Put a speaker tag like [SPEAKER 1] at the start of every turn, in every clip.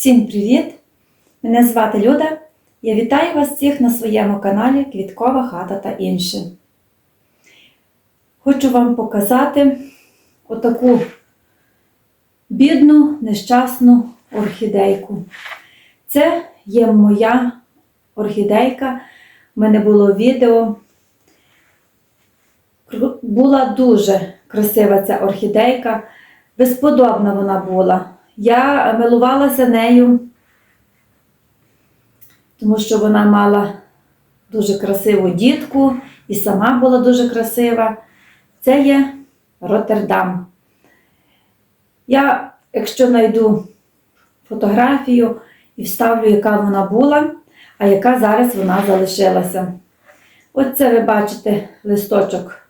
[SPEAKER 1] Всім привіт! Мене звати Люда. Я вітаю вас всіх на своєму каналі Квіткова хата та інше. Хочу вам показати отаку бідну, нещасну орхідейку. Це є моя орхідейка. У мене було відео. Була дуже красива ця орхідейка. Безподобна вона була. Я милувалася нею, тому що вона мала дуже красиву дітку і сама була дуже красива. Це є Роттердам. Я, якщо знайду фотографію і вставлю, яка вона була, а яка зараз вона залишилася. От це ви бачите листочок.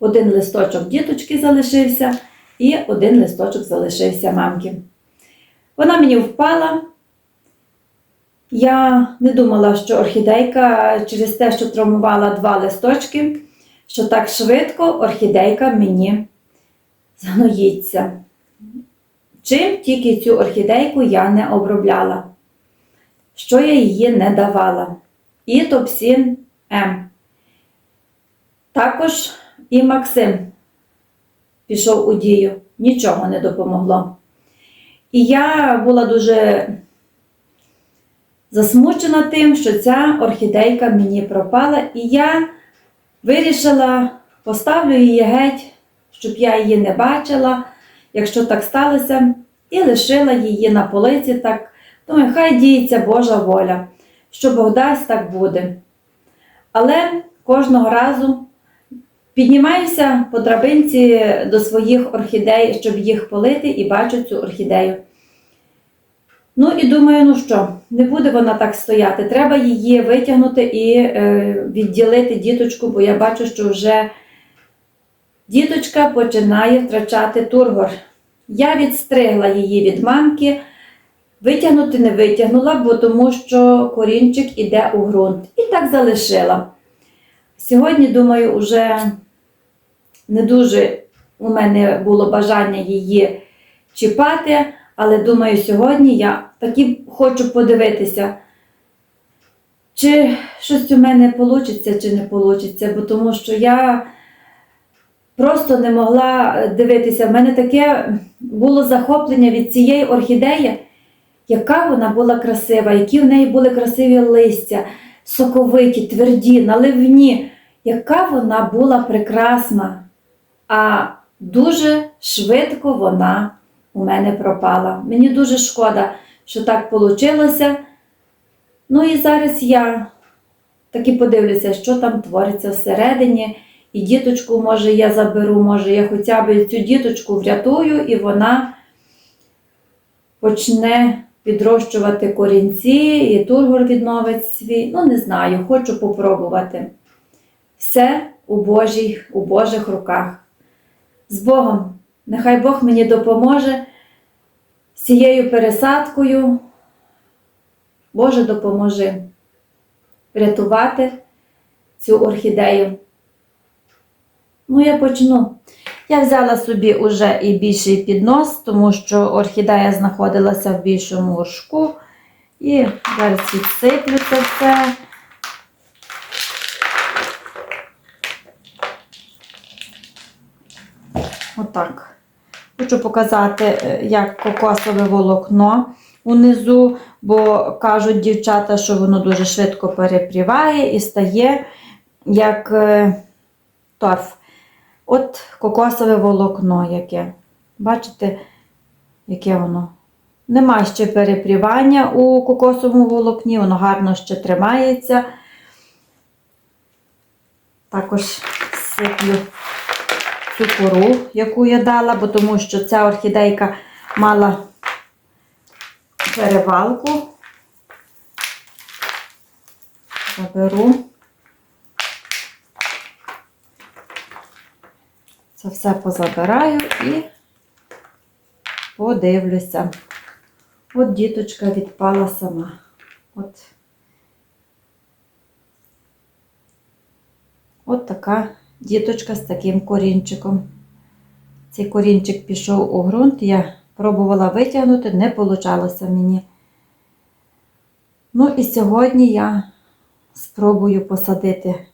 [SPEAKER 1] Один листочок діточки залишився, і один листочок залишився мамки. Вона мені впала. Я не думала, що орхідейка через те, що травмувала два листочки, що так швидко орхідейка мені згноїться. Чим тільки цю орхідейку я не обробляла, що я її не давала. І топсін М. Також і Максим пішов у дію, нічого не допомогло. І я була дуже засмучена тим, що ця орхідейка мені пропала, і я вирішила, поставлю її геть, щоб я її не бачила, якщо так сталося, і лишила її на полиці так. Думаю, хай діється Божа воля, що Бог дасть, так буде. Але кожного разу піднімаюся по драбинці до своїх орхідей, щоб їх полити, і бачу цю орхідею. Ну і думаю, ну що, не буде вона так стояти. Треба її витягнути і е, відділити діточку, бо я бачу, що вже діточка починає втрачати тургор. Я відстригла її від мамки, витягнути не витягнула, бо тому що корінчик іде у ґрунт. І так залишила. Сьогодні, думаю, вже не дуже у мене було бажання її чіпати, але думаю, сьогодні я таки хочу подивитися, чи щось у мене вийде, чи не вийде, бо тому що я просто не могла дивитися. У мене таке було захоплення від цієї орхідеї, яка вона була красива, які в неї були красиві листя, соковиті, тверді, наливні, яка вона була прекрасна. А дуже швидко вона у мене пропала. Мені дуже шкода, що так вийшло. Ну і зараз я таки подивлюся, що там твориться всередині. І діточку, може, я заберу, може, я хоча б цю діточку врятую, і вона почне підрощувати корінці, і тургор відновить свій. Ну, не знаю, хочу попробувати. Все у, Божій, у Божих руках. З Богом. Нехай Бог мені допоможе з цією пересадкою. Боже, допоможи врятувати цю орхідею. Ну, я почну. Я взяла собі уже і більший піднос, тому що орхідея знаходилася в більшому горшку. І зараз відсиплю це все. Отак. Хочу показати, е, як кокосове волокно унизу, бо кажуть дівчата, що воно дуже швидко перепріває і стає як е, торф. От кокосове волокно яке. Бачите, яке воно? Нема ще перепрівання у кокосовому волокні, воно гарно ще тримається. Також сиплю цю кору, яку я дала, бо тому що ця орхідейка мала перевалку. Заберу. Це все позабираю і подивлюся. От діточка відпала сама. От. От така діточка з таким корінчиком. Цей корінчик пішов у ґрунт, я пробувала витягнути, не вийшло мені. Ну і сьогодні я спробую посадити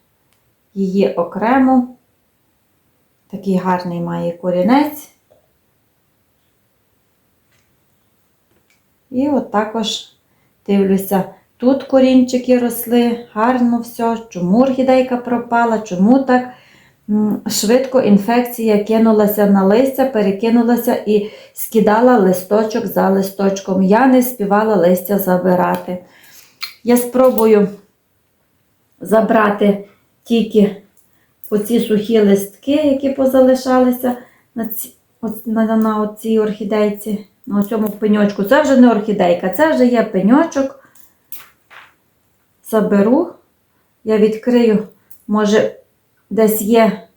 [SPEAKER 1] її окремо. Такий гарний має корінець. І от також дивлюся, тут корінчики росли, гарно все. Чому орхідейка пропала, чому так швидко інфекція кинулася на листя, перекинулася і скидала листочок за листочком. Я не співала листя забирати. Я спробую забрати тільки оці сухі листки, які позалишалися на, ці, на, на цій орхідейці, на цьому пеньочку. Це вже не орхідейка, це вже є пеньочок. Заберу, я відкрию, може, десь є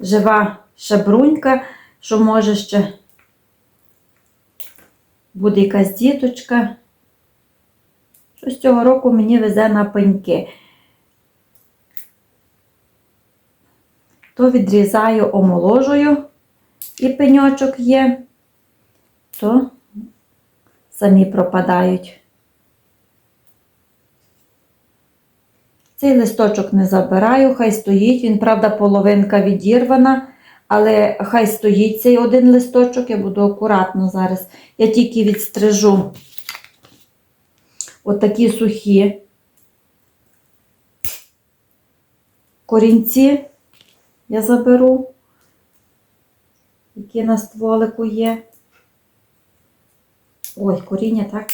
[SPEAKER 1] жива шабрунька, що може ще буде якась діточка. Щось цього року мені везе на пеньки. То відрізаю, омоложую, і пеньочок є, то самі пропадають. Цей листочок не забираю, хай стоїть. Він, правда, половинка відірвана, але хай стоїть цей один листочок, я буду акуратно зараз. Я тільки відстрижу отакі сухі корінці я заберу, які на стволику є. Ой, коріння так,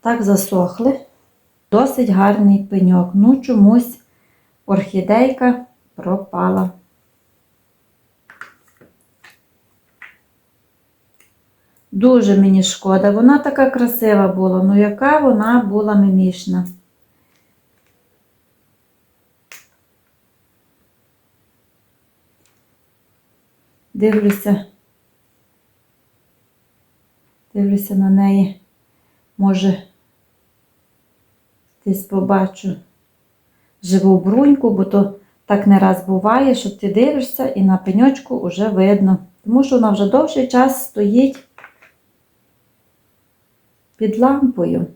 [SPEAKER 1] так засохли. Досить гарний пеньок. Ну, чомусь орхідейка пропала. Дуже мені шкода. Вона така красива була, ну яка вона була мимішна. Дивлюся. Дивлюся на неї. Може, десь побачу живу бруньку, бо то так не раз буває, що ти дивишся і на пеньочку вже видно. Тому що вона вже довший час стоїть під лампою.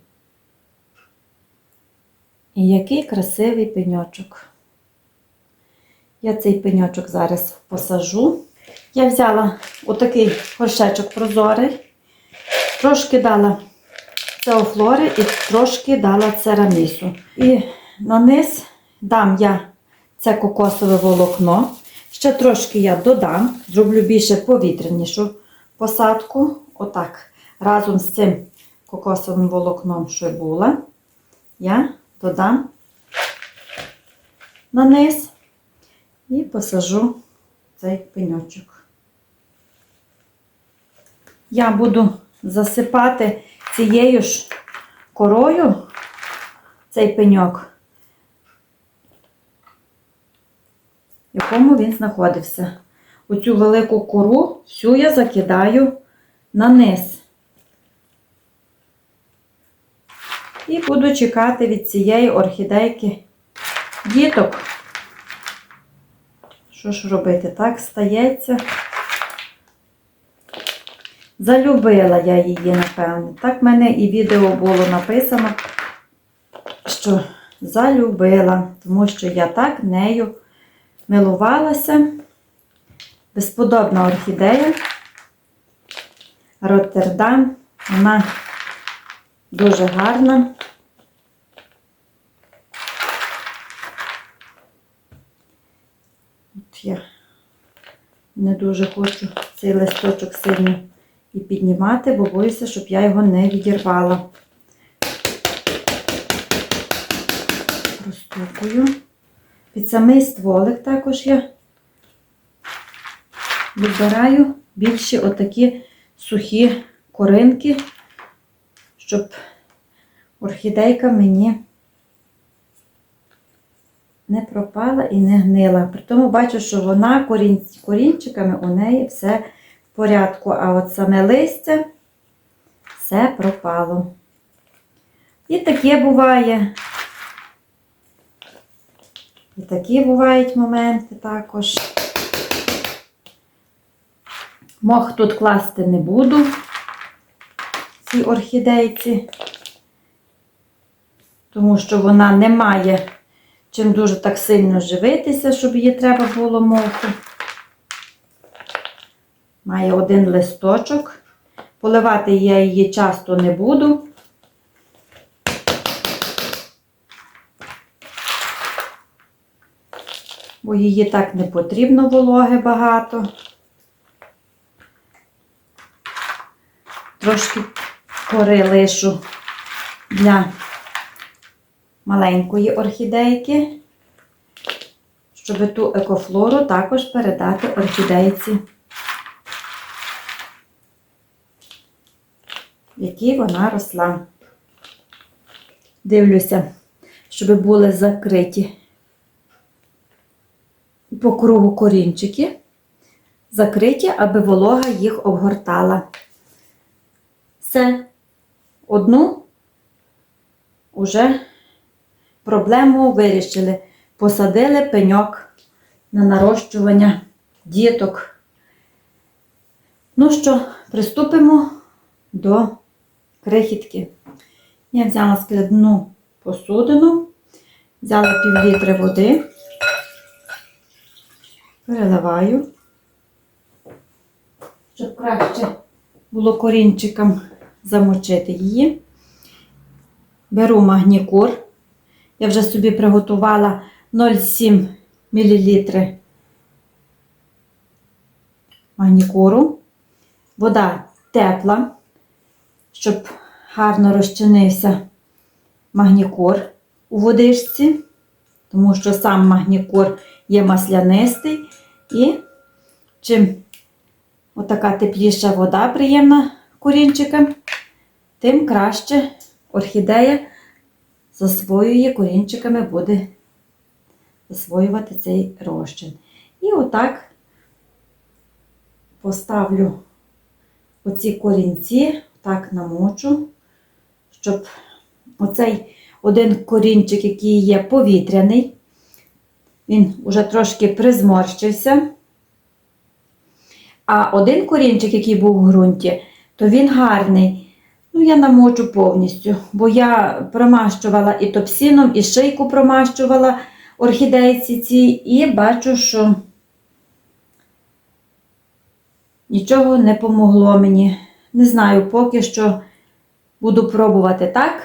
[SPEAKER 1] І який красивий пеньочок. Я цей пеньочок зараз посажу. Я взяла отакий горшечок прозорий, трошки дала цеофлори і трошки дала церамісу. І на низ дам я це кокосове волокно. Ще трошки я додам, зроблю більше повітрянішу посадку. Отак. Разом з цим кокосовим волокном, що була, я додам на низ і посажу цей пеньочок. Я буду засипати цією ж корою цей пеньок, в якому він знаходився. Оцю велику кору всю я закидаю на низ. І буду чекати від цієї орхідейки діток. Що ж робити? Так стається. Залюбила я її, напевне. Так в мене і відео було написано, що залюбила, тому що я так нею милувалася. Безподобна орхідея. Роттердам. Вона дуже гарна. От я не дуже хочу цей листочок сильно і піднімати, бо боюся, щоб я його не відірвала. Розтукую. Під самий стволик також я вибираю більші отакі сухі коринки, щоб орхідейка мені не пропала і не гнила. При тому бачу, що вона корінчиками у неї все порядку, а от саме листя все пропало. І таке буває. І такі бувають моменти також. Мох тут класти не буду, цій орхідейці. тому що вона не має чим дуже так сильно живитися, щоб її треба було мовити. Має один листочок. Поливати я її часто не буду. Бо її так не потрібно вологи багато. Трошки кори лишу для маленької орхідейки, щоб ту екофлору також передати орхідейці, в якій вона росла. Дивлюся, щоб були закриті по кругу корінчики, закриті, аби волога їх обгортала. Все, одну уже проблему вирішили. Посадили пеньок на нарощування діток. Ну що, приступимо до крихітки. Я взяла скляну посудину, взяла пів літри води, переливаю, щоб краще було корінчиком замочити її. Беру магнікур. Я вже собі приготувала 0,7 мл магнікуру. Вода тепла, щоб гарно розчинився магнікур у водичці, тому що сам магнікур є маслянистий. І чим отака тепліша вода приємна корінчикам, тим краще орхідея засвоює корінчиками, буде засвоювати цей розчин. І отак поставлю оці корінці, так намочу, щоб оцей один корінчик, який є повітряний, він вже трошки призморщився. А один корінчик, який був в ґрунті, то він гарний. Ну, я намочу повністю, бо я промащувала і топсіном, і шийку промащувала орхідейці ці, і бачу, що нічого не помогло мені. Не знаю, поки що буду пробувати так.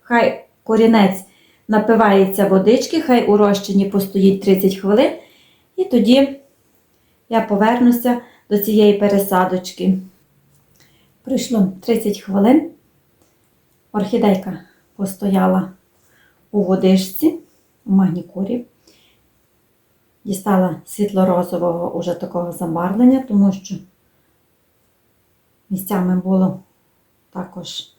[SPEAKER 1] Хай корінець напивається водички, хай у розчині постоїть 30 хвилин, і тоді я повернуся до цієї пересадочки. Пройшло 30 хвилин. Орхідейка постояла у водичці, у магнікурі. Дістала світло-розового уже такого замарлення, тому що місцями було також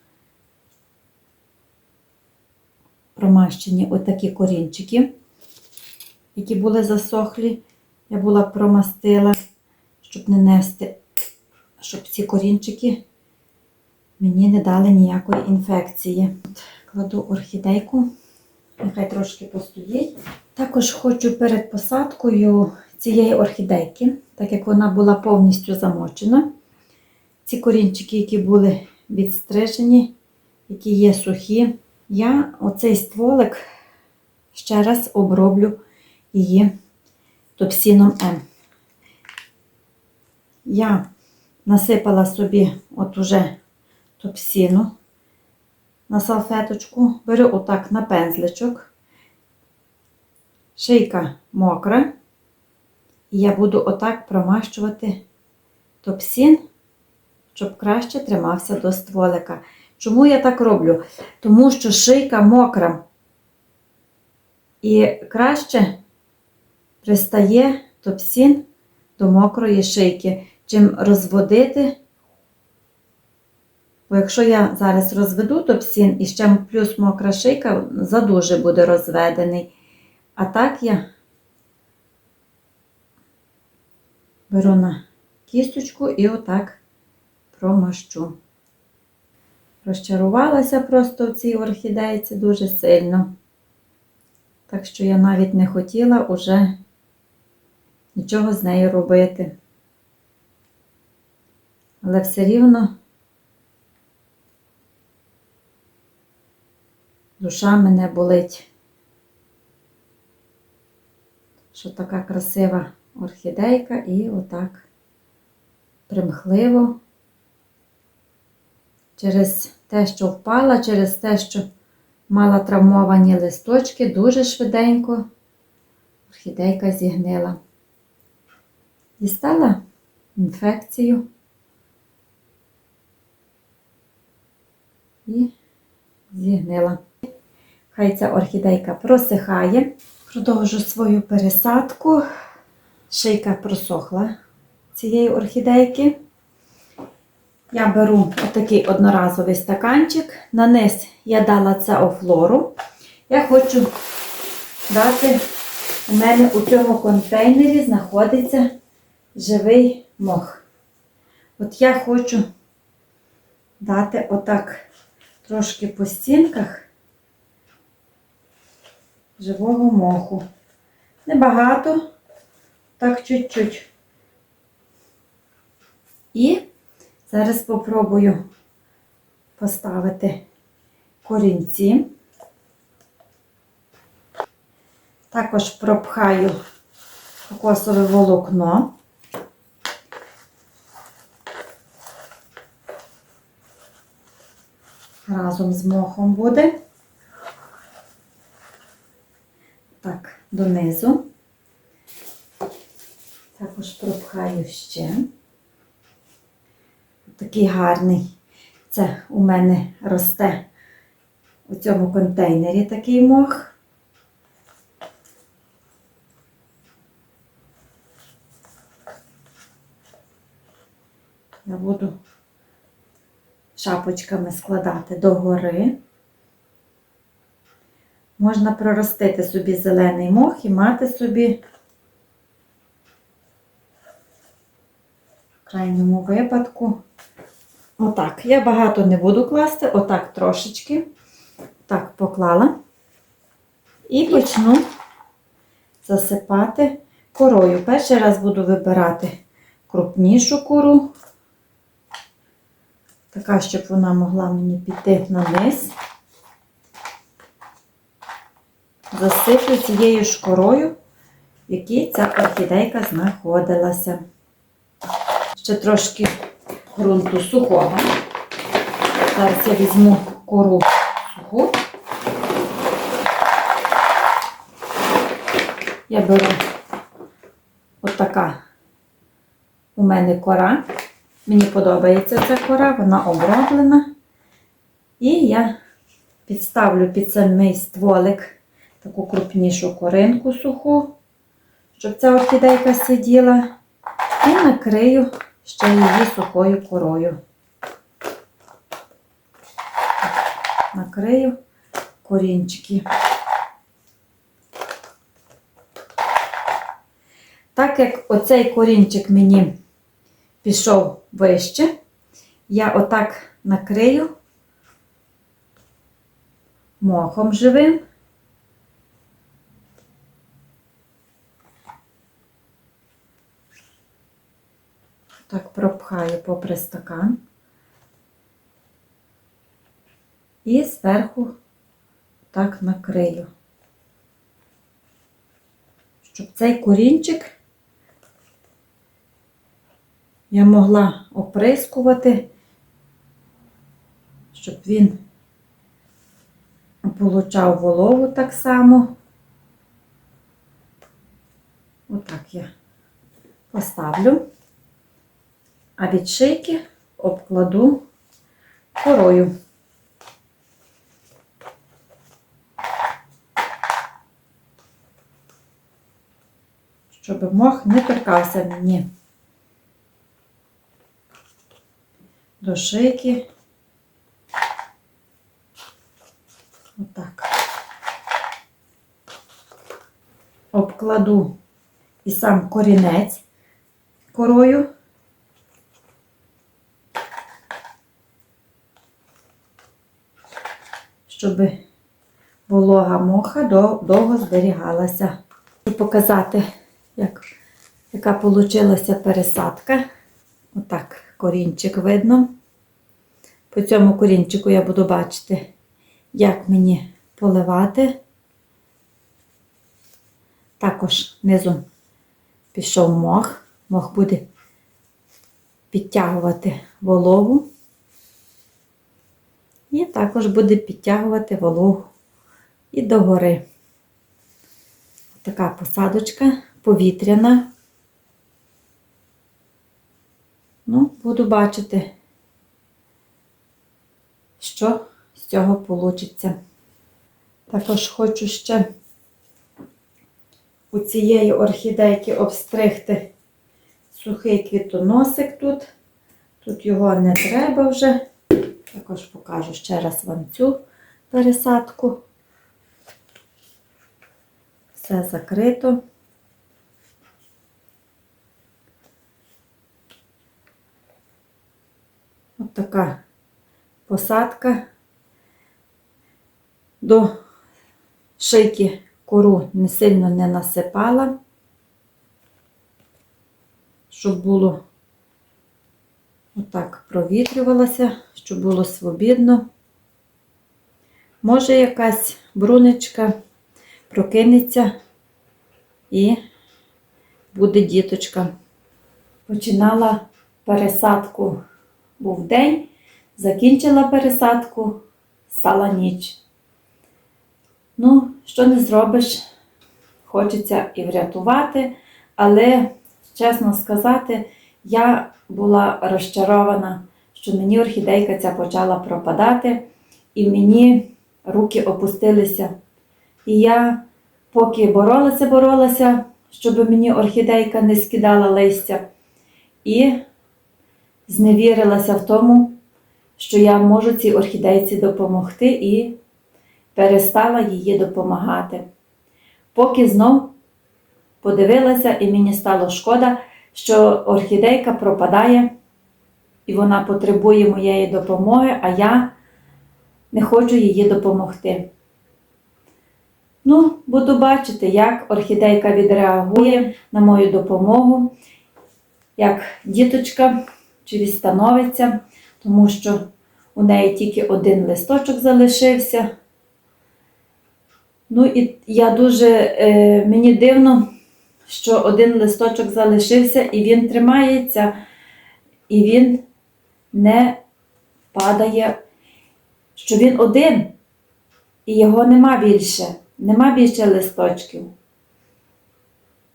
[SPEAKER 1] промащені отакі корінчики, які були засохлі. Я була промастила, щоб не нести, щоб ці корінчики мені не дали ніякої інфекції. Кладу орхідейку, нехай трошки постоїть. Також хочу перед посадкою цієї орхідейки, так як вона була повністю замочена. Ці корінчики, які були відстрижені, які є сухі, я оцей стволик ще раз оброблю її топсіном М. Я насипала собі от уже топсіну на салфеточку, беру отак на пензличок, шийка мокра, і я буду отак промащувати топсін, щоб краще тримався до стволика. Чому я так роблю? Тому що шийка мокра і краще пристає топсін до мокрої шийки, чим розводити. Бо якщо я зараз розведу топсін і ще плюс мокра шийка, задуже буде розведений. А так я беру на кісточку і отак промащу. Розчарувалася просто в цій орхідейці дуже сильно. Так що я навіть не хотіла уже нічого з нею робити. Але все рівно душа мене болить. Що така красива орхідейка і отак примхливо через те, що впала, через те, що мала травмовані листочки, дуже швиденько орхідейка зігнила. Дістала інфекцію і зігнила. Хай ця орхідейка просихає. Продовжу свою пересадку. Шийка просохла цієї орхідейки. Я беру отакий одноразовий стаканчик. На низ я дала це офлору. Я хочу дати, у мене у цьому контейнері знаходиться живий мох. От я хочу дати отак трошки по стінках живого моху. Небагато, так чуть-чуть. І зараз спробую поставити корінці. Також пропхаю кокосове волокно. Разом з мохом буде. Так, донизу. Також пропхаю ще. Такий гарний. Це у мене росте у цьому контейнері такий мох. Я буду шапочками складати догори. Можна проростити собі зелений мох і мати собі в крайньому випадку. Отак. Я багато не буду класти, отак трошечки. Так, поклала. І почну засипати корою. Перший раз буду вибирати крупнішу кору. Така, щоб вона могла мені піти на низ. Засиплю цією ж корою, в якій ця орхідейка знаходилася. Ще трошки ґрунту сухого. Зараз я візьму кору суху. Я беру отака у мене кора. Мені подобається ця кора, вона оброблена. І я підставлю під самий стволик таку крупнішу коринку суху, щоб ця орхідейка сиділа, і накрию ще її сухою корою. Накрию корінчики. Так як оцей корінчик мені пішов вище, я отак накрию мохом живим. Так пропхаю попри стакан. І зверху так накрию, щоб цей корінчик я могла оприскувати, щоб він получав вологу так само. Отак я поставлю, а від шийки обкладу корою. Щоб мох не торкався мені. до шийки. Отак. Обкладу і сам корінець корою. Щоб волога моха довго зберігалася. І показати, як, яка вийшла пересадка. Отак корінчик видно. По цьому корінчику я буду бачити, як мені поливати. Також низом пішов мох. Мох буде підтягувати вологу. І також буде підтягувати вологу і догори. Така посадочка повітряна. Ну, буду бачити, що з цього вийде. Також хочу ще у цієї орхідейки обстригти сухий квітоносик тут. Тут його не треба вже. Також покажу ще раз вам цю пересадку. Все закрито. От така посадка. До шийки кору не сильно не насипала, щоб було отак провітрювалося, щоб було свобідно. Може, якась брунечка прокинеться і буде діточка. Починала пересадку був день, закінчила пересадку, стала ніч. Ну, що не зробиш, хочеться і врятувати, але, чесно сказати, я була розчарована, що мені орхідейка ця почала пропадати, і мені руки опустилися. І я, поки боролася, боролася, щоб мені орхідейка не скидала листя, і зневірилася в тому, що я можу цій орхідейці допомогти і перестала її допомагати. Поки знов подивилася, і мені стало шкода, що орхідейка пропадає, і вона потребує моєї допомоги, а я не хочу її допомогти. Ну, буду бачити, як орхідейка відреагує на мою допомогу, як діточка чи відстановиться, тому що у неї тільки один листочок залишився. Ну і я дуже е, мені дивно, що один листочок залишився, і він тримається, і він не падає, що він один, і його нема більше, нема більше листочків.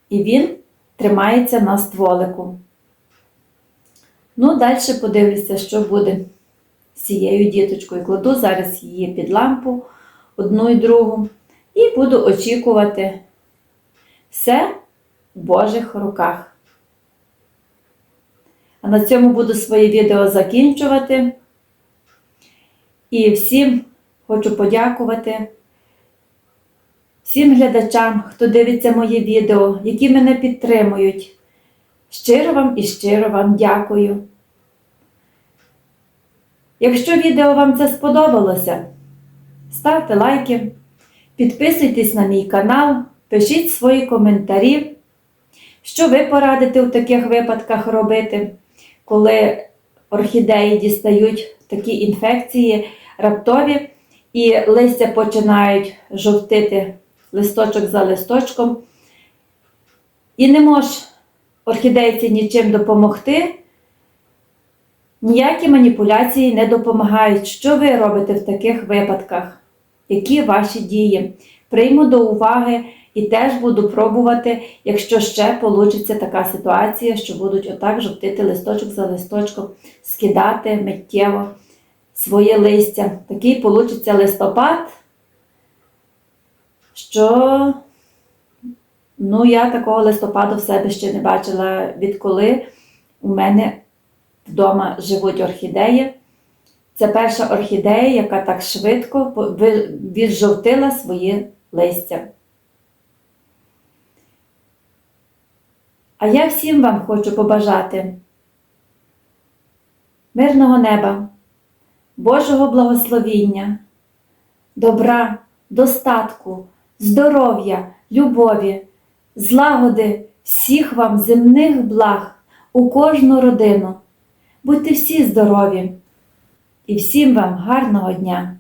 [SPEAKER 1] І він тримається на стволику. Ну, далі подивлюся, що буде з цією діточкою. Кладу зараз її під лампу одну і другу. І буду очікувати все Божих руках. А на цьому буду своє відео закінчувати. І всім хочу подякувати всім глядачам, хто дивиться моє відео, які мене підтримують. Щиро вам і щиро вам дякую. Якщо відео вам це сподобалося, ставте лайки. Підписуйтесь на мій канал, пишіть свої коментарі, що ви порадите у таких випадках робити, коли орхідеї дістають такі інфекції раптові і листя починають жовтити листочок за листочком. І не може орхідейці нічим допомогти. Ніякі маніпуляції не допомагають. Що ви робите в таких випадках? які ваші дії. Прийму до уваги і теж буду пробувати, якщо ще вийде така ситуація, що будуть отак жовтити листочок за листочком, скидати миттєво своє листя. Такий вийде листопад, що ну, я такого листопаду в себе ще не бачила, відколи у мене вдома живуть орхідеї. Це перша орхідея, яка так швидко віджовтила своє листя. А я всім вам хочу побажати мирного неба, Божого благословіння, добра, достатку, здоров'я, любові, злагоди всіх вам земних благ у кожну родину. Будьте всі здорові! І всім вам гарного дня!